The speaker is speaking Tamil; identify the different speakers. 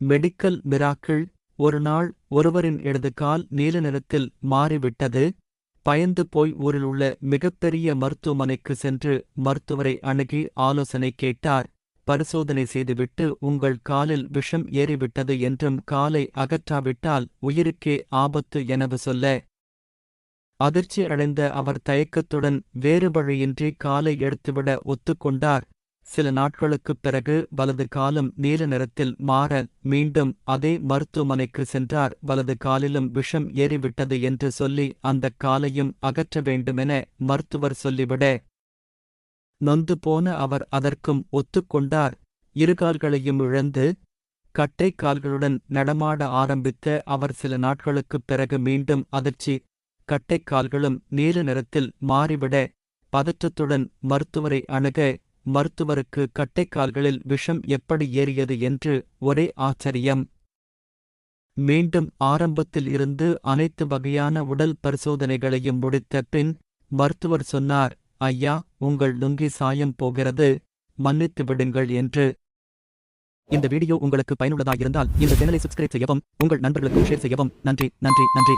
Speaker 1: மெடிக்கல் மிராக்கிள் ஒரு நாள் ஒருவரின் இடது கால் நீல நிறத்தில் மாறிவிட்டது. பயந்து போய் ஊரில் உள்ள மிகப்பெரிய மருத்துவமனைக்கு சென்று மருத்துவரை அணுகி ஆலோசனை கேட்டார். பரிசோதனை செய்துவிட்டு உங்கள் காலில் விஷம் ஏறிவிட்டது என்றும் காலை அகற்றாவிட்டால் உயிருக்கே ஆபத்து எனவு சொல்ல. அதிர்ச்சி அடைந்த அவர் தயக்கத்துடன் வேறு வழியின்றி காலை எடுத்துவிட ஒத்துக்கொண்டார். சில நாட்களுக்குப் பிறகு வலது காலும் நீல நிறத்தில் மாற மீண்டும் அதே மருத்துவமனைக்கு சென்றார். வலது காலிலும் விஷம் ஏறிவிட்டது என்று சொல்லி அந்தக் காலையும் அகற்ற வேண்டுமென மருத்துவர் சொல்லிவிட நொந்து போன அவர் அதற்கும் ஒத்துக்கொண்டார் இருகால்களையும் இழந்து கட்டை கால்களுடன் நடமாட ஆரம்பித்த அவர் சில நாட்களுக்குப் பிறகு மீண்டும் அதிர்ச்சி. கட்டைக் கால்களும் நீல நிறத்தில் மாறிவிட பதற்றத்துடன் மருத்துவரை அணுக மருத்துவருக்கு கட்டைக்கால்களில் விஷம் எப்படி ஏறியது என்று ஒரே ஆச்சரியம். மீண்டும் ஆரம்பத்தில் இருந்து அனைத்து வகையான உடல் பரிசோதனைகளையும் முடித்த பின் மருத்துவர் சொன்னார் ஐயா உங்கள் லுங்கி சாயம் போகிறது மன்னித்து விடுங்கள் என்று. இந்த வீடியோ உங்களுக்கு பயனுள்ளதாயிருந்தால் இந்த சேனலை சப்ஸ்கிரைப் செய்யவும் உங்கள் நண்பர்களுக்கு ஷேர் செய்யவும். நன்றி நன்றி நன்றி.